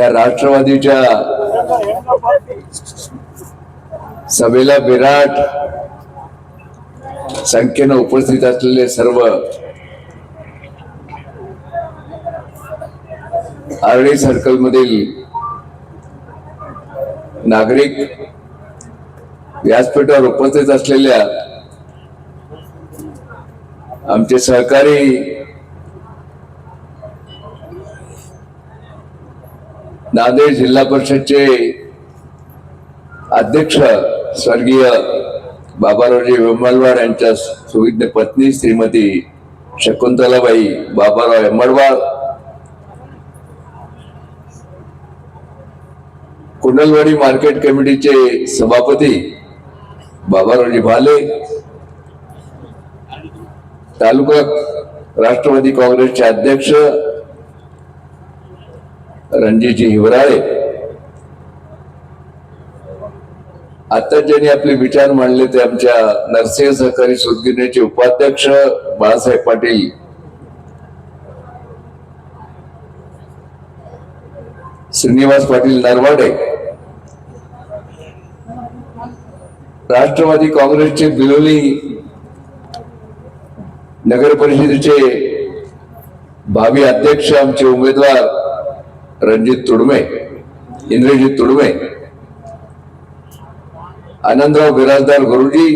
त्या राष्ट्रवादीच्या सभेला विराट संख्येनं उपस्थित असलेले सर्व आरडी सर्कल मधील नागरिक व्यासपीठावर उपस्थित असलेल्या आमचे सहकारी नांदेड जिल्हा परिषदचे अध्यक्ष स्वर्गीय बाबारावजी विमलवाड यांच्या सुविज्ञ पत्नी श्रीमती शकुंतलाबाई बाबाराव यमडवाड कुंडलवाडी मार्केट कमिटीचे सभापती बाबारावजी भाले तालुका राष्ट्रवादी काँग्रेसचे अध्यक्ष रणजीजी हिवराळे. आता ज्यांनी आपले विचार मांडले ते आमच्या नरसिंह सहकारी सुदगिरणीचे उपाध्यक्ष बाळासाहेब पाटील. श्रीनिवास पाटील नरवाडे. राष्ट्रवादी काँग्रेसचे बिलोली नगर परिषदेचे भावी अध्यक्ष आमचे उमेदवार रणजित तुडमे इंद्रजित तुडमे आनंदराव बिराजदार गुरुजी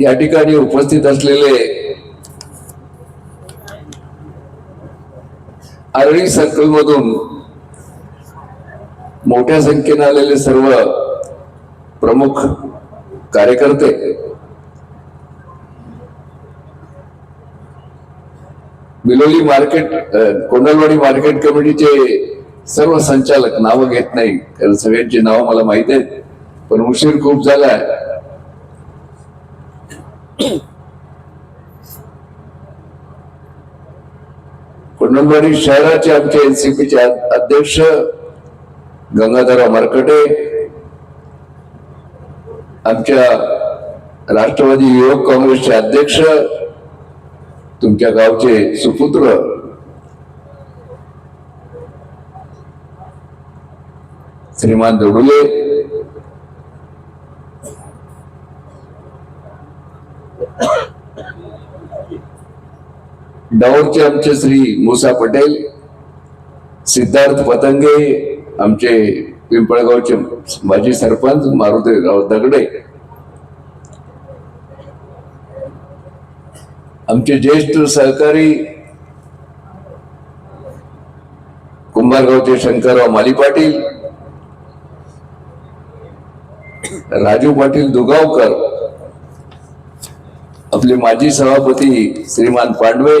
या ठिकाणी उपस्थित असलेले आरळी सर्कल मधून मोठ्या संख्येने आलेले सर्व प्रमुख कार्यकर्ते बिलोली मार्केट कोंडलवाडी मार्केट कमिटीचे सर्व संचालक नावं घेत नाही कारण सगळ्यांची नावं मला माहीत आहेत. पण उशीर खूप झालाय. कोंडलवाडी शहराचे आमचे एनसीपीचे अध्यक्ष गंगाधरराव मरकटे आमच्या राष्ट्रवादी युवक काँग्रेसचे अध्यक्ष तुमच्या गावचे सुपुत्र. श्रीमान दडुले डाऊरचे आमचे श्री मुसा पटेल. सिद्धार्थ पतंगे आमचे पिंपळगावचे माजी सरपंच मारुतीराव दगडे. आमचे ज्येष्ठ सहकारी कुंभारगावचे शंकरराव माली पाटील राजू पाटील दुगावकर आपले माजी सभापती श्रीमान पांडवे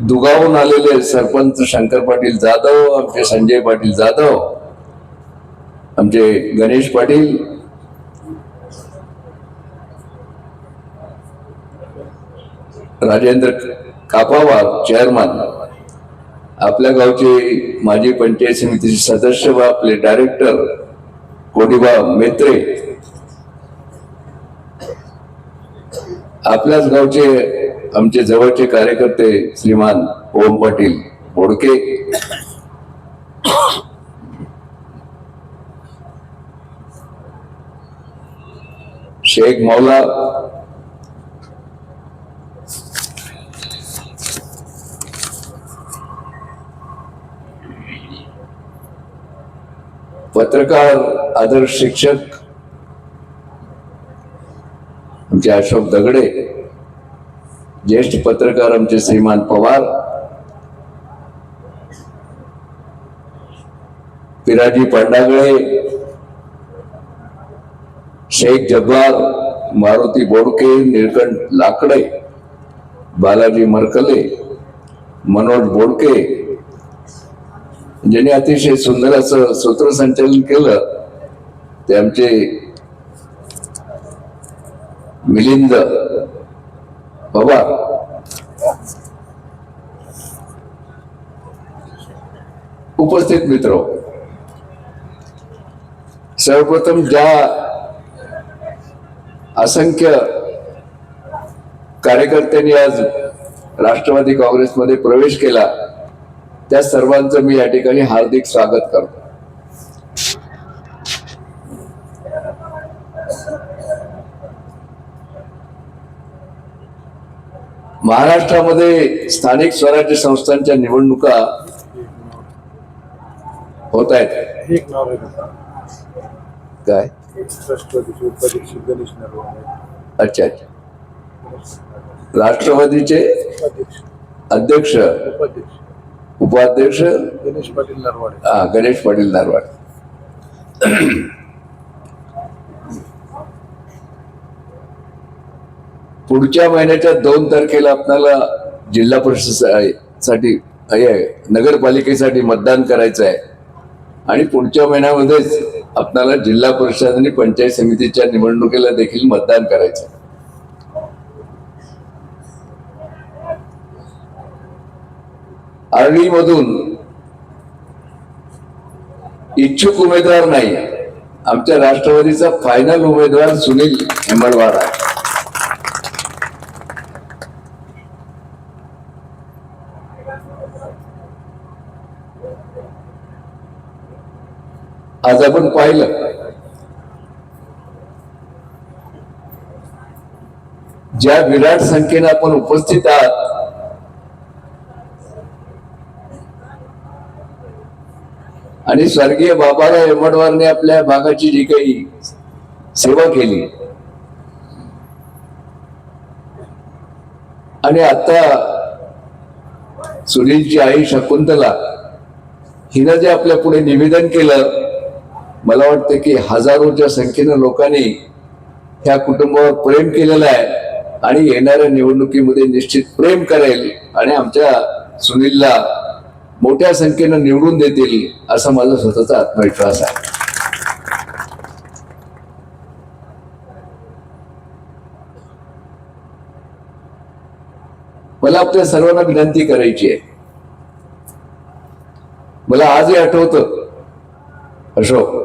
दुगावून आलेले सरपंच शंकर पाटील जाधव आमचे संजय पाटील जाधव आमचे गणेश पाटील राजेंद्र कापावार चेअरमन आपल्या गावचे माजी पंचायत समितीचे सदस्य व आपले डायरेक्टर कोडिबा मेत्रे आपल्याच गावचे आमचे जवळचे कार्यकर्ते श्रीमान ओम पाटील बोडके. शेख मौला पत्रकार आदर्श शिक्षक आमचे अशोक दगडे ज्येष्ठ पत्रकार आमचे श्रीमान पवार पिराजी पांडागळे शेख जब्बार मारुती बोडके निळकंठ लाकडे बालाजी मरकले मनोज बोडके म्हणजे ज्यांनी अतिशय सुंदर असं सूत्रसंचालन केलं ते आमचे मिलिंद पवार उपस्थित मित्र. सर्वप्रथम ज्या असंख्य कार्यकर्त्यांनी आज राष्ट्रवादी काँग्रेसमध्ये प्रवेश केला त्या सर्वांचं मी या ठिकाणी हार्दिक स्वागत करतो. महाराष्ट्रामध्ये स्थानिक स्वराज्य संस्थांच्या निवडणुका होत आहेत. काय? अच्छा अच्छा. राष्ट्रवादीचे उपाध्यक्ष. अध्यक्ष. उपाध्यक्ष? गणेश पाटील नरवाडे. हा, गणेश पाटील नारवाड. पुढच्या महिन्याच्या दोन तारखेला आपल्याला जिल्हा परिषदसाठी हे, नगरपालिकेसाठी मतदान करायचं आहे. आणि पुढच्या महिन्यामध्येच आपल्याला जिल्हा परिषद आणि पंचायत समितीच्या निवडणुकीला देखील मतदान करायचं आहे. मधून इच्छुक उमेदवार नाही आमच्या राष्ट्रवादीचा फायनल उमेदवार सुनील हेमडवार आहे आज आपण पाहिलं ज्या विराट संख्येने आपण उपस्थित आहात आणि स्वर्गीय बाबाराव हेमडवारने आपल्या भागाची जी काही सेवा केली. आणि आता सुनीलची आई शकुंतला हिनं जे आपल्या पुढे निवेदन केलं मला वाटतं की हजारोच्या संख्येनं लोकांनी ह्या कुटुंबावर प्रेम केलेलं आहे आणि येणाऱ्या निवडणुकीमध्ये निश्चित प्रेम करेल आणि आमच्या सुनीलला मोठ्या संख्येनं निवडून देतील असा माझा स्वतःचा आत्मविश्वास आहे. मला आपल्या सर्वांना विनंती करायची आहे. मला आजही आठवतं अशोक.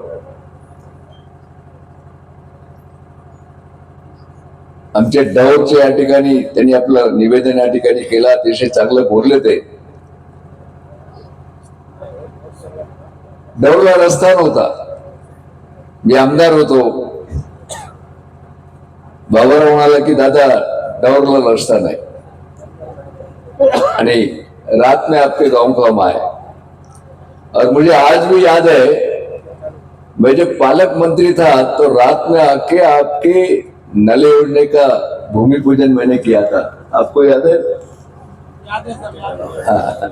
आमच्या डवरचे या ठिकाणी त्यांनी आपलं निवेदन या ठिकाणी केलं अतिशय चांगलं बोलले ते. डवरला रस्ता नव्हता. मी आमदार होतो. बाबाराव म्हणाला की दादा डवरला रस्ता नाही. आणि रात में आपके गांव का हम आए और मुझे आज भी याद है मैं जब पालक मंत्री था तो रात में आके आपके नले उड़ने का भूमि पूजन मैंने किया था। आपको याद है। हाँ.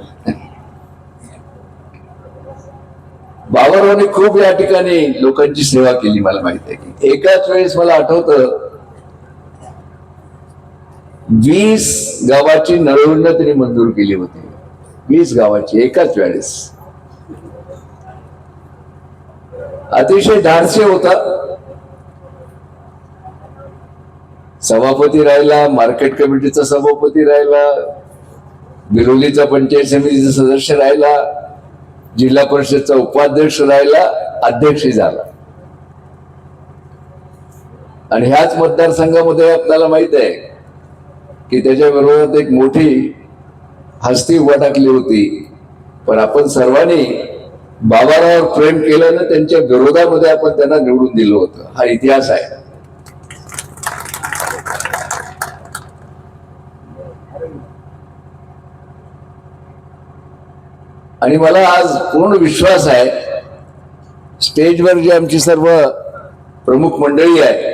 बाबरावने खूप या ठिकाणी लोकांची सेवा केली मला माहिती आहे की. एकाच वेळेस मला आठवतं वीस गावाची नळवणं त्यांनी मंजूर केली होती. वीस गावाची एकाच वेळेस. अतिशय धाडसे होता. सभापती राहिला मार्केट कमिटीचा सभापती राहिला बिरोलीचा पंचायत समितीचा सदस्य राहिला. जिल्हा परिषदचा उपाध्यक्ष राहिला अध्यक्ष झाला. आणि ह्याच मतदारसंघामध्ये आपल्याला माहीत आहे की त्याच्या विरोधात एक मोठी हस्ती उभा टाकली होती. पण आपण सर्वांनी बाबारावर प्रेम केल्यानं त्यांच्या विरोधामध्ये आपण त्यांना निवडून दिलं होतं. हा इतिहास आहे. आणि मला आज पूर्ण विश्वास आहे स्टेजवर जी आमची सर्व प्रमुख मंडळी आहे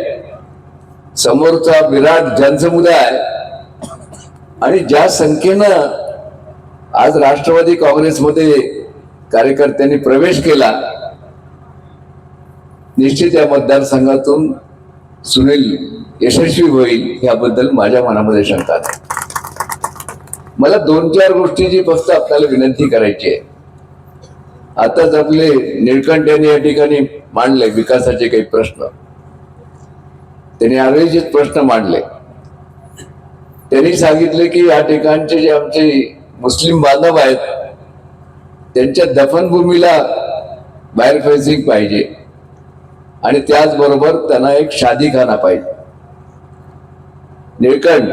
समोरचा विराट जनसमुदाय आहे आणि ज्या संख्येनं आज राष्ट्रवादी काँग्रेसमध्ये कार्यकर्त्यांनी प्रवेश केला निश्चित या मतदारसंघातून सुनील यशस्वी होईल याबद्दल माझ्या मनामध्ये शंका मला दोन चार गोष्टीची फक्त आपल्याला विनंती करायची आहे. आताच आपले निळकंठ यांनी या ठिकाणी मांडले विकासाचे काही प्रश्न. त्यांनी आरोग्याचेच प्रश्न मांडले. त्यांनी सांगितले की या ठिकाणचे जे आमचे मुस्लिम बांधव आहेत त्यांच्या दफनभूमीला बाहेर फेसिंग पाहिजे. आणि त्याचबरोबर त्यांना एक शादीखाना पाहिजे. निळकंठ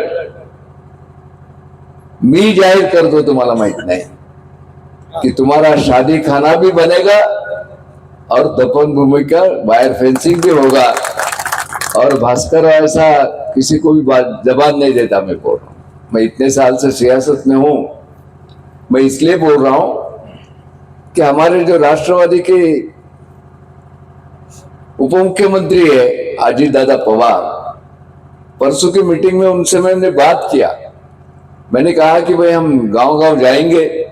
मी जाहीर करतो तुम्हाला माहित नाही. कि तुम्हारा शादी खाना भी बनेगा और दफन भूमि का वायर फेंसिंग भी होगा. और भास्कर ऐसा किसी को भी जबान नहीं देता मैं बोल रहा हूँ मैं इतने साल से सियासत में हूँ। मैं इसलिए बोल रहा हूँ कि हमारे जो राष्ट्रवादी के उप मुख्यमंत्री है अजीत दादा पवार, परसों की मीटिंग में उनसे मैंने बात किया। मैंने कहा कि भाई हम गाँव गाँव जाएँगे,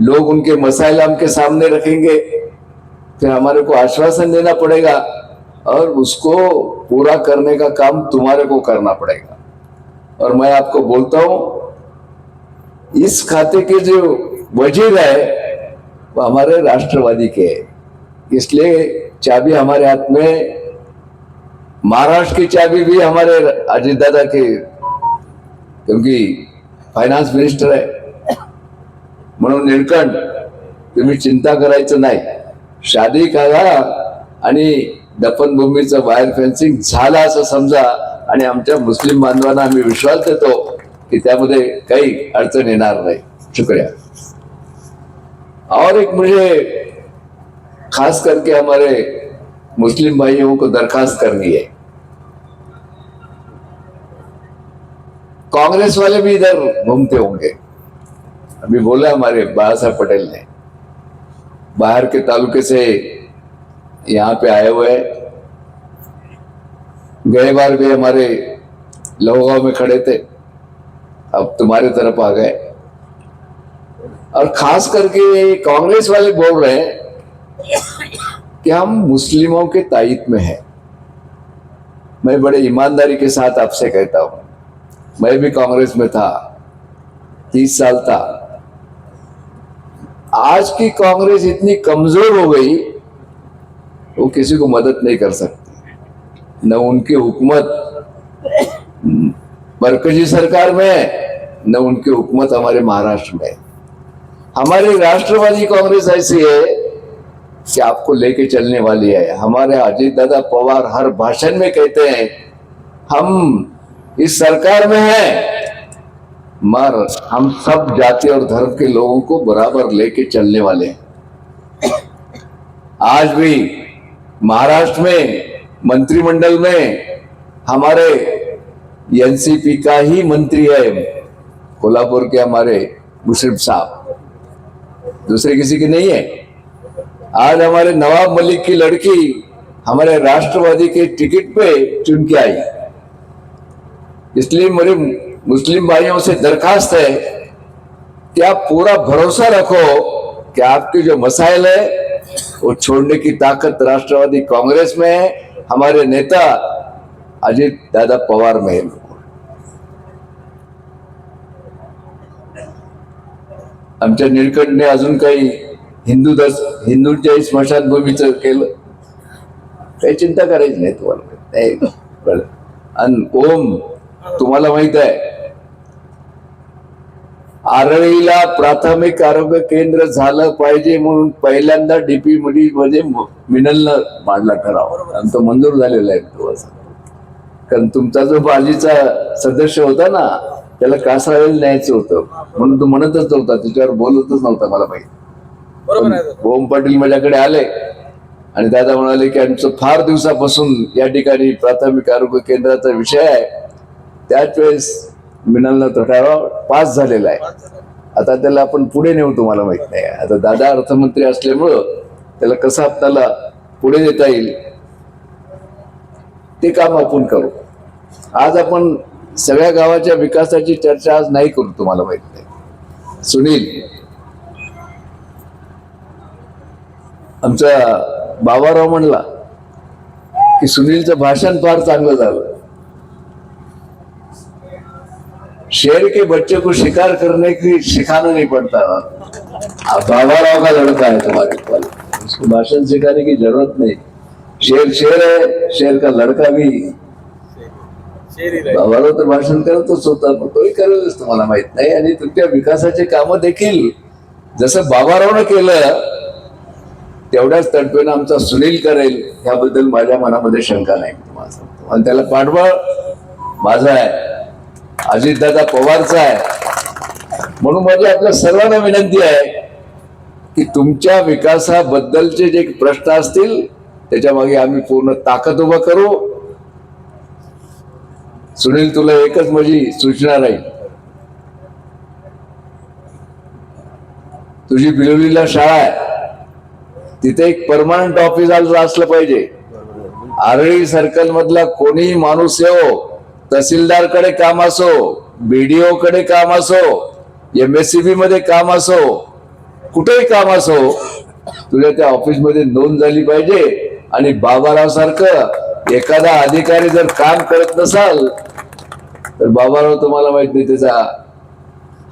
लोग उनके मसाइल हम के सामने रखेंगे, फिर हमारे को आश्वासन देना पड़ेगा और उसको पूरा करने का काम तुम्हारे को करना पड़ेगा। और मैं आपको बोलता हूँ, इस खाते के जो वज़ीर है, वो हमारे राष्ट्रवादी के हैं। इसलिए चाबी हमारे हाथ में, महाराष्ट्र की चाबी भी हमारे अजीत दादा के, क्योंकि फायनान्स मिनिस्टर आहे. म्हणून निळकंठ तुम्ही चिंता करायचं नाही. शादी करा आणि दफनभूमीचं वायर फेन्सिंग झालं असं समजा आणि आमच्या मुस्लिम बांधवांना आम्ही विश्वास देतो की त्यामध्ये काही अडचण येणार नाही. शुक्रिया. और एक मुझे खास करके हमारे मुस्लिम भाइयों को दरखास्त करनी है. कांग्रेस वाले भी इधर घूमते होंगे। अभी बोला हमारे बाला साहब पटेल ने, बाहर के तालुके से यहाँ पे आए हुए गए बार भी हमारे लहोगांव में खड़े थे, अब तुम्हारे तरफ़ आ गए। और खास करके कांग्रेस वाले बोल रहे हैं कि हम मुस्लिमों के तायित में हैं। मैं बड़े ईमानदारी के साथ आपसे कहता हूँ मैं भी कांग्रेस में था, तीस साल था। आज की कांग्रेस इतनी कमज़ोर हो गई, वो किसी को मदद नहीं कर सकती। न उनकी हुकूमत मरकजी सरकार में न उनकी हुकूमत हमारे महाराष्ट्र में हमारी राष्ट्रवादी कांग्रेस ऐसी है कि आपको लेके चलने वाली है। हमारे अजीत दादा पवार हर भाषण में कहते हैं, हम इस सरकार में है। मर हम सब जाति और धर्म के लोगों को बराबर लेके चलने वाले हैं। आज भी महाराष्ट्र में, मंत्रिमंडल में हमारे एनसीपी का ही मंत्री है कोल्हापुर के हमारे मुश्रिफ साहब। दूसरे किसी की नहीं है। आज हमारे नवाब मलिक की लड़की हमारे राष्ट्रवादी के टिकट पे चुन के आई। इसलिए मेरे मुस्लिम भाइयों से दरखास्त है कि आप पूरा भरोसा रखो कि आपके जो मसाइल है वो छोड़ने की ताकत राष्ट्रवादी कांग्रेस में है हमारे नेता अजित दादा पवार में है। आमच्या निळकंठने अजून काही हिंदू दस हिंदूंच्या स्मशानभूमीचं केलं. काही चिंता करायची नाही तुम्हाला. नाही आणि ओम तुम्हाला माहीत आहे. आरळीला प्राथमिक आरोग्य केंद्र झालं पाहिजे म्हणून पहिल्यांदा डीपी मध्ये मिनलनं मांडला ठराव. आणि तो मंजूर झालेला आहे तो असं. कारण तुमचा जो बाजीचा सदस्य होता ना त्याला कासरावेल न्यायचं होतं. म्हणून तो म्हणतच नव्हता. त्याच्यावर बोलतच नव्हता मला माहिती. ओम पाटील माझ्याकडे आले. आणि दादा म्हणाले की आमचं फार दिवसापासून या ठिकाणी प्राथमिक आरोग्य केंद्राचा विषय आहे. त्याच वेळेस मिनलनं तो ठराव पास झालेला आहे. आता त्याला आपण पुढे नेऊ तुम्हाला माहीत नाही. आता दादा अर्थमंत्री असल्यामुळं त्याला कसं आपल्याला पुढे देता येईल ते काम आपण करू. आज आपण सगळ्या गावाच्या विकासाची चर्चा आज नाही करू तुम्हाला माहीत नाही. सुनील आमचा बाबाराव म्हणला की सुनीलचं भाषण फार चांगलं झालं. शेर के बच्चे को शिकार करने की सिखाना नहीं पड़ता। अब बाबाराव का लड़का है तुम्हारे पास उसको भाषण सिखाने की जरूरत नहीं। शेर शेर है शेर का लड़का भी. बाबाराव तर भाषण करतच होता पण तोही करेलच तुम्हाला माहीत नाही। आणि तुमच्या विकासाचे कामं देखील जसं बाबारावनं केलं तेवढ्याच तडफेनं आमचा सुनील करेल ह्याबद्दल माझ्या मनामध्ये शंका नाही. तुम्हाला त्याला पाठबळ माझं आहे. अजितदादा पवारचा आहे. म्हणून माझी आपल्या सर्वांना विनंती आहे की तुमच्या विकासाबद्दलचे जे प्रश्न असतील त्याच्यामागे आम्ही पूर्ण ताकद उभं करू. सुनील तुला एकच माझी सूचना राहील. तुझी बिलोलीला शाळा आहे. तिथे एक परमानंट ऑफिस असलं पाहिजे. आरळी सर्कल मधला कोणीही माणूस येऊ तहसीलदारकडे काम असो बीडीओ कडे काम असो एम एस सी बी मध्ये काम असो कुठेही काम असो तुझ्या त्या ऑफिसमध्ये नोंद झाली पाहिजे. आणि बाबाराव सारखं एखादा अधिकारी जर काम करत नसाल तर बाबाराव तुम्हाला माहीत नाही त्याचा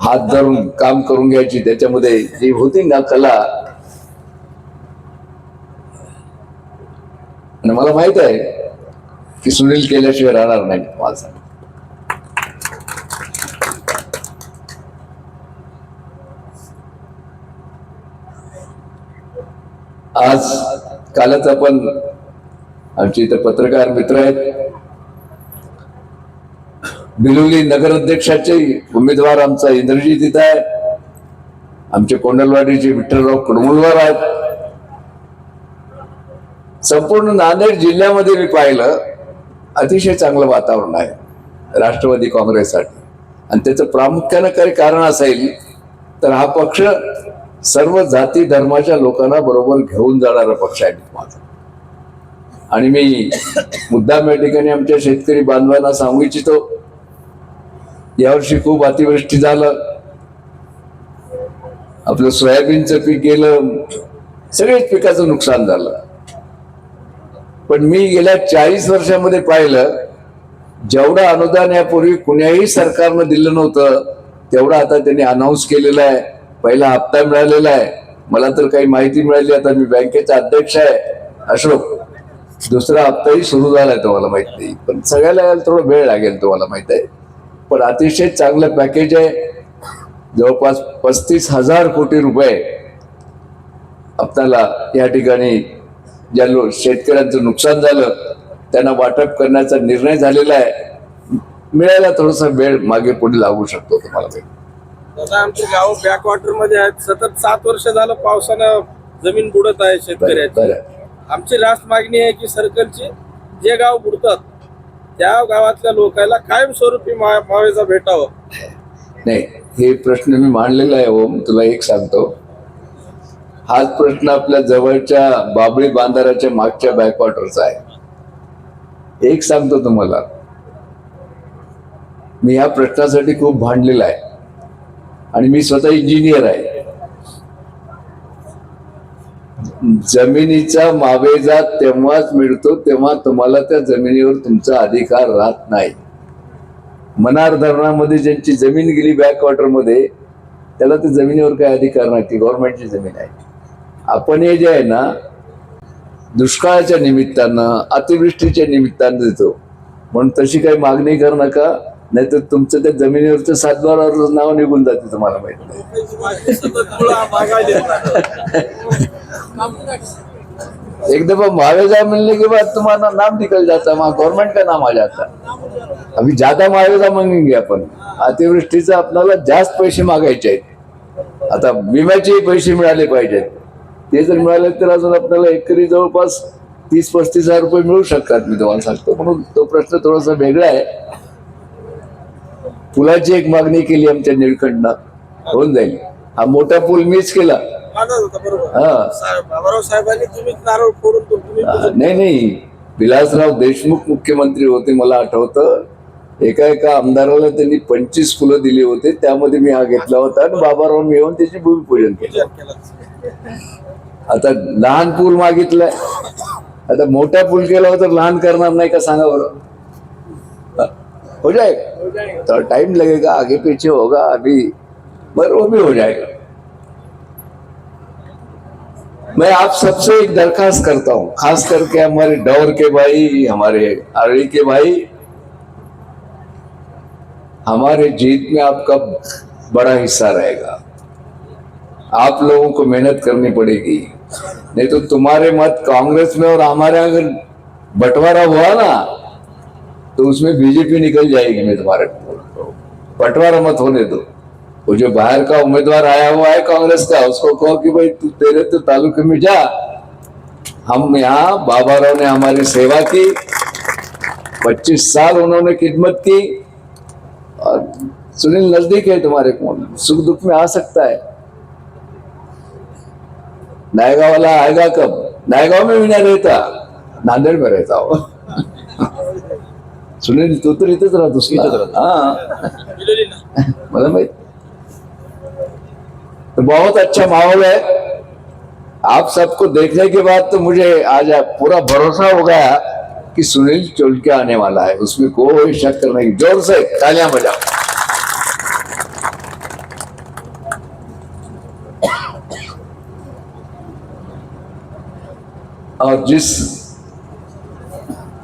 हात धरून काम करून घ्यायची. त्याच्यामध्ये जी होती ना कला. आणि मला माहीत आहे की सुनील केल्याशिवाय राहणार नाही माझा. आज कालच आपण आमचे इथे पत्रकार मित्र आहेत. बिलोली नगराध्यक्षाचे उमेदवार आमचा इंद्रजित इथं आहे. आमचे कोंडलवाडीचे विठ्ठलराव कुडमुलवार आहेत. संपूर्ण नांदेड जिल्ह्यामध्ये मी पाहिलं अतिशय चांगलं वातावरण आहे राष्ट्रवादी काँग्रेससाठी. आणि त्याचं प्रामुख्यानं काही कारण असेल तर हा पक्ष सर्व जाती धर्माच्या लोकांना बरोबर घेऊन जाणारा पक्ष आहे माझा. आणि मी मुद्दाम या ठिकाणी आमच्या शेतकरी बांधवांना सांगू इच्छितो यावर्षी खूप अतिवृष्टी झालं. आपलं सोयाबीनचं पीक गेलं सगळेच पिकाचं नुकसान झालं. पण मी गेल्या चाळीस वर्षामध्ये पाहिलं जेवढं अनुदान यापूर्वी कुण्याही सरकारनं दिलं नव्हतं तेवढं आता त्यांनी अनाऊन्स केलेलं आहे. पहिला हप्ता मिळालेला आहे. मला तर काही माहिती मिळाली आता मी बँकेचा अध्यक्ष आहे. अशोक दुसरा हप्ताही सुरू झालाय तुम्हाला माहीत नाही पण सगळ्याला थोडं थोडा वेळ लागेल तुम्हाला माहीत आहे. पण अतिशय चांगलं पॅकेज आहे. जवळपास पस्तीस हजार कोटी रुपये आपल्याला या ठिकाणी ज्या लो शेतकऱ्यांचं नुकसान झालं त्यांना वाटप करण्याचा निर्णय झालेला आहे. मिळायला थोडासा वेळ मागे पुढे लागू शकतो तुम्हाला आमचे गाव बॅकवॉटरमध्ये आहेत. सतत सात वर्ष झालं पावसानं जमीन बुडत आहे शेतकऱ्याची. आमची रास्त मागणी आहे की सर्कलची जे गाव बुडतात त्या गावातल्या लोकांना कायमस्वरूपी मा- मावेजा भेटावं. नाही हे प्रश्न मी मांडलेला आहे ओम. तुला एक सांगतो. हाच प्रश्न आपल्या जवळच्या बाबळी बांधाराच्या मागच्या बॅकवॉटरचा आहे. एक सांगतो तुम्हाला मी ह्या प्रश्नासाठी खूप भांडलेला आहे आणि मी स्वतः इंजिनियर आहे. जमिनीचा मावेजा तेव्हाच मिळतो तेव्हा तुम्हाला त्या जमिनीवर तुमचा अधिकार राहत नाही. मनार धरणामध्ये ज्यांची जमीन गेली बॅकवॉटरमध्ये त्याला त्या जमिनीवर काही अधिकार नाही ती गव्हर्नमेंटची जमीन आहे. आपण हे जे आहे ना दुष्काळाच्या निमित्तानं अतिवृष्टीच्या निमित्तानं देतो. म्हणून तशी काही मागणी करू नका नाहीतर तुमचं त्या जमिनीवरचं सातबारावरच नाव निघून जाते तुम्हाला माहीत नाही. त्याची मागणी सतत मुळा मागायला एक दफा मिलने के बाद तुम्हारा नाम निकल जाता मग वहाँ गवर्नमेंट का नाम आ जाता है अभी ज्यादा मुआवजा मागेंगे आपण. अतिवृष्टीचं आपल्याला जास्त पैसे मागायचे आहेत. आता विम्याचे पैसे मिळाले पाहिजेत. ते जर मिळाले तर अजून आपल्याला एकरी जवळपास तीस पस्तीस हजार रुपये मिळू शकतात मी तुम्हाला सांगतो. म्हणून तो प्रश्न थोडासा वेगळा आहे. पुलाची एक मागणी केली आमच्या निळकंठनं. होऊन जाईल. हा मोठा पूल मीच केला. हा. नाही नाही. विलासराव देशमुख मुख्यमंत्री होते मला आठवतं. एका एका आमदाराला त्यांनी पंचवीस फुलं दिली होते त्यामध्ये मी हा घेतला होता. आणि बाबाराव मी येऊन त्याची भूमिपूजन केलं. पूजन केलं. आता लहान पूल मागितलाय. आता मोठा पूल केला तर लहान करणार नाही का सांगा बरं? हो. जाएगा तो टाइम लगेगा, आगे पीछे होगा, अभी. पर वो भी हो जाएगा. मैं आप सबसे एक दरखास्त करता हूँ, खास करके हमारे डौर के भाई, हमारे अरड़ी के भाई. हमारे जीत में आपका बड़ा हिस्सा रहेगा. आप लोगों को मेहनत करनी पड़ेगी. नहीं तो तुम्हारे मत कांग्रेस में और हमारे अगर बंटवारा हुआ ना तो उसमें बीजेपी निकल जाएगी मैं। तुम्हारे। बंटवारा मत होने दो। वो जो बाहर का उम्मीदवार आया हुआ है कांग्रेस का, उसको कहो कि भाई तू तेरे तो तालुके में जा। हम यहाँ, बाबा राव ने हमारी सेवा की 25 साल उन्होंने खिदमत की। और सुनील नज़दीक है तुम्हारे सुख दुख में आ सकता है। नायगांव वाला आएगा कब? नायगांव में भी नहीं रहता। नांदेड़ में रहता हो। सुनील तू तर इथेच राहतोस ना? हाँ। मला माहित तो बहुत अच्छा माहौल है। आप सबको देखने के बाद तो मुझे आज पूरा भरोसा हो गया कि सुनील चुल के आने वाला है। उसमें कोई शक नहीं ज़ोर से तालियाँ बजाओ। और जिस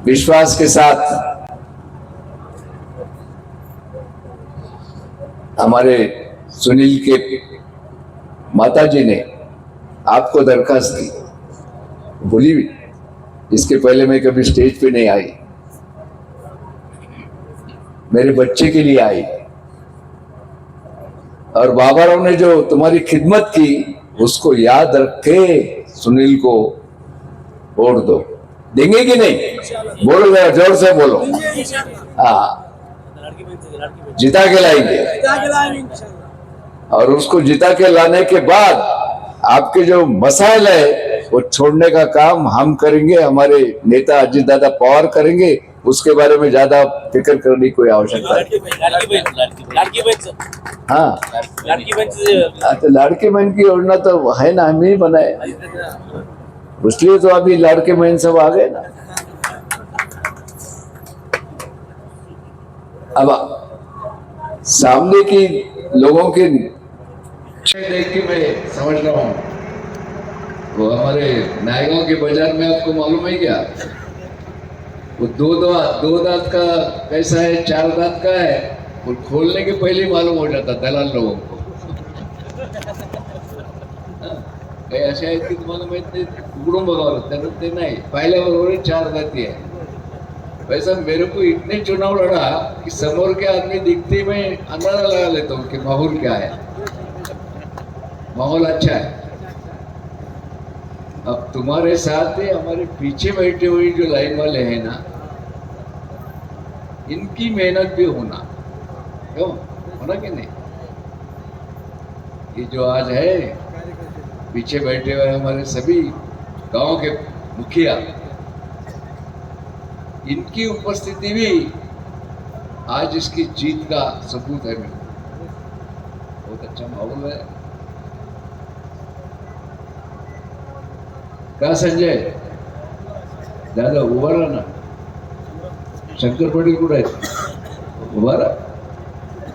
विश्वास के साथ हमारे सुनील के माता जी ने आपको दरखास्त दी, भूली भी, इसके पहले मैं कभी स्टेज पे नहीं आई। मेरे बच्चे के लिए आई। और बाबा राव ने जो तुम्हारी खिदमत की, उसको याद रख के सुनील को। वोट दो। देंगे कि नहीं? बोलो जरा ज़ोर से बोलो। हाँ। जिता के लाएँगे। और उसको जिता के लाने के बाद आपके जो मसाइल है वो छोड़ने का काम हम करेंगे हमारे नेता अजीत दादा पवार करेंगे उसके बारे में ज़्यादा फ़िक्र करने की कोई आवश्यकता नहीं। हाँ। लाडकी हाँ, तो लाड़के बहन की योजना तो है ना हम ही बनाए। इसलिए तो अभी लाड़के बहन सब आ गए ना अब सामने की लोगों के देख के मैं समझ रहा हूँ वो हमारे नायगांव के बाज़ार में आपको मालूम है क्या वो दो दांत दो दांत का कैसा है, चार दांत का है वो खोलने के पहले मालूम हो जाता दलाल लोगों को? काही असे आहेत की तुम्हाला माहित नाही, उघडून बघावं त्यांना ते नाही. पाहिल्याबरोबर चार दाती है वैसा मेरे को इतने चुनाव लड़ा कि समोर के आदमी दिखते मैं अंदाज़ा लगा लेता हूँ कि माहौल क्या है। माहौल अच्छा है। अब तुम्हारे साथ ही हमारे पीछे बैठे हुए जो लाइन वाले हैं ना, इनकी मेहनत भी होना। क्यों? होना कि नहीं? ये जो आज है पीछे बैठे हुए हमारे सभी गाँव के मुखिया। इनकी उपस्थिति भी आज इसकी जीत का सबूत है मेरे बहुत अच्छा माहौल है। क्या संजय? दादा उभा ना। शंकर पाटील आहेत? उभा रहा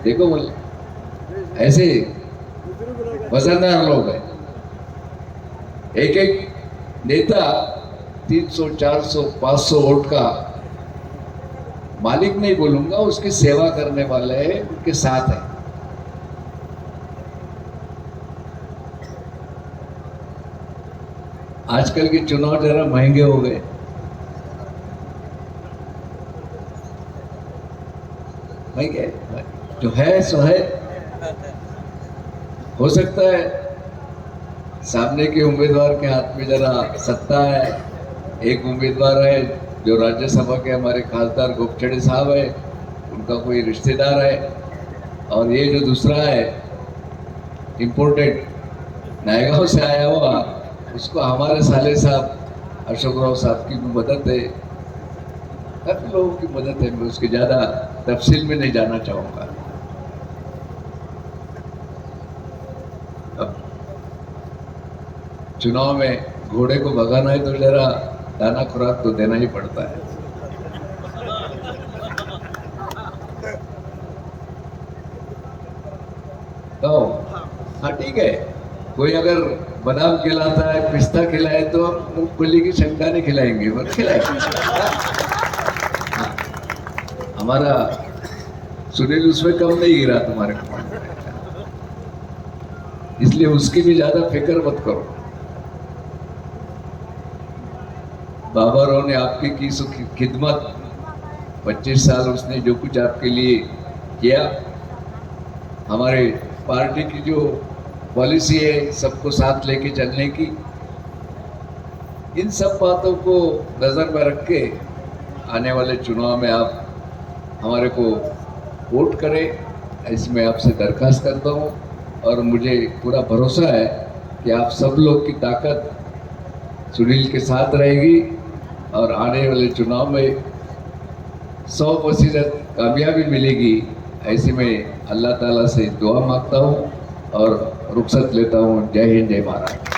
देखो बोले ऐसे वजनदार लोग हैं एक एक नेता 300 400 500 वोट का मालिक नहीं बोलूँगा, उसकी सेवा करने वाले हैं उनके साथ है। आजकल के चुनाव जरा महँगे हो गए। महँगे? जो है, सो है। हो सकता है सामने के उम्मीदवार के हाथ में जरा सत्ता है। एक उम्मीदवार है जो राज्यसभा के हमारे खासदार गोपचड़े साहब है। उनका कोई रिश्तेदार है। और ये जो दूसरा है इम्पोर्टेड नायगांव से आया हुआ, उसको हमारे साले साहब अशोक राव साहब की भी मदद है। काफ़ी लोगों की मदद है। मैं उसकी ज़्यादा तफसील में नहीं जाना चाहूँगा अब चुनाव में घोड़े को भगाना है तो जरा दाना खुराक तो देना ही पड़ता है। तो हाँ ठीक है। कोई अगर बादाम खिलाता है, पिस्ता खिलाए तो हम मूंगफली की शंका नहीं खिलाएँगे पर खिलाएँगे। हाँ। हमारा सुनील उसमें कम नहीं गिरा तुम्हारे इसलिए उसकी भी ज़्यादा फ़िक्र मत करो। बाबा ने आपकी की खिदमत 25 साल उसने जो कुछ आपके लिए किया, हमारे पार्टी की जो पॉलिसी है, सबको साथ लेके चलने की, इन सब बातों को नज़र में रख के आने वाले चुनाव में आप हमारे को वोट करें, इसमें आपसे दरखास्त करता हूँ और मुझे पूरा भरोसा है कि आप सब लोग की ताकत सुनील के साथ रहेगी। और आने वाले चुनाव में सौ प्रतिशत कामयाबी मिलेगी, ऐसे में अल्लाह ताला से दुआ माँगता हूँ और रुख्सत लेता हूँ। जय हिंद, जय महाराज